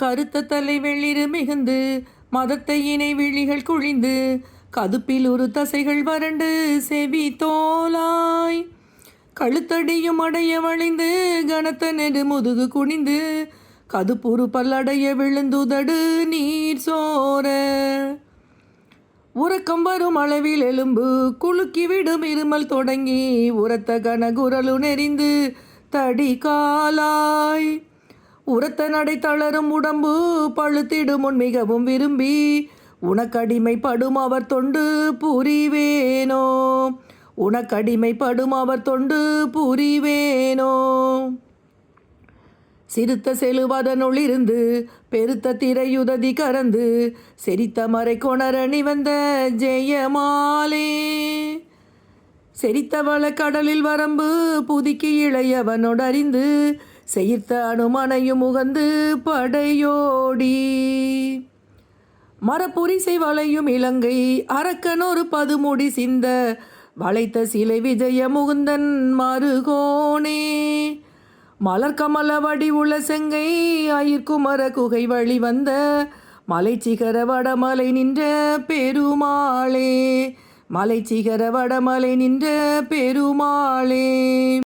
கருத்த தலை வெளிறு மிகுந்து மதத்தை இணை விழிகள் குழிந்து கதுப்பில் ஒரு தசைகள் வறண்டு செவி தோலாய். கழுத்தடியும் அடைய வளைந்து கனத்த நெடு முதுகு குனிந்து கதுப்புறு பல்லடைய விழுந்துதடு நீர் சோர. உறக்கம் வரும் அளவில் எலும்பு குலுக்கி விடும் இருமல் தொடங்கி உரத்த கனகுரலு நெறிந்து தடி காலாய். உரத்த நடை தளரும் உடம்பு பழுத்திடும் முன் மிகவும் விரும்பி. உனக்கடிமைப்படும் அவர் தொண்டு புரிவேனோ? உனக்கடிமைப்படும் அவர் தொண்டு புரிவேனோ? சிறுத்த செலுவதனுளிருந்து பெருத்த திரையுததி கறந்து செரித்த மறை கொணரணி வந்த ஜெயமாலே. செரித்தவள கடலில் வரம்பு புதுக்கி இளையவனோடறிந்து செய்த அனுமனையும் உகந்து படையோடி. மரப்புரிசை வளையும் இலங்கை அரக்கனொரு பதுமுடி சிந்த வளைத்த சிலை விஜய முகுந்தன் மருகோனே. மலர்கமல வடிவுள்ள செங்கை அயிர்குமர குகை வழி வந்த மலைச்சிகர வடமலை நின்ற பெருமாளே. மலைச்சிகர வடமலை நின்ற பெருமாளே.